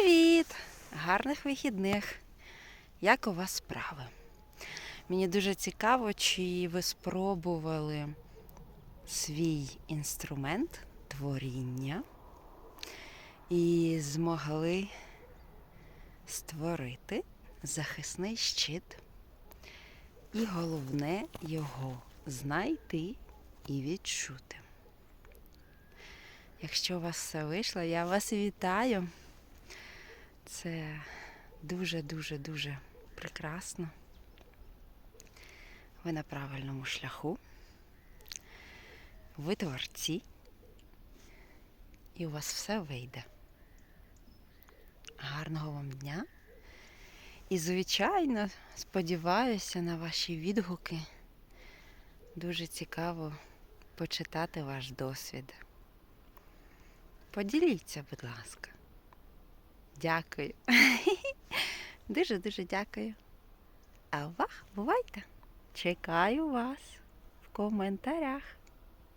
Привіт! Гарних вихідних! Як у вас справи? Мені дуже цікаво, чи ви спробували свій інструмент творіння і змогли створити захисний щит. І головне його знайти і відчути. Якщо у вас все вийшло, я вас вітаю. Це дуже-дуже дуже прекрасно. Ви на правильному шляху. Ви творці. І у вас все вийде. Гарного вам дня. І, звичайно, сподіваюся на ваші відгуки. Дуже цікаво почитати ваш досвід. Поділіться, будь ласка. Дякую. Дуже-дуже дякую. А увага, бувайте. Чекаю вас в коментарях.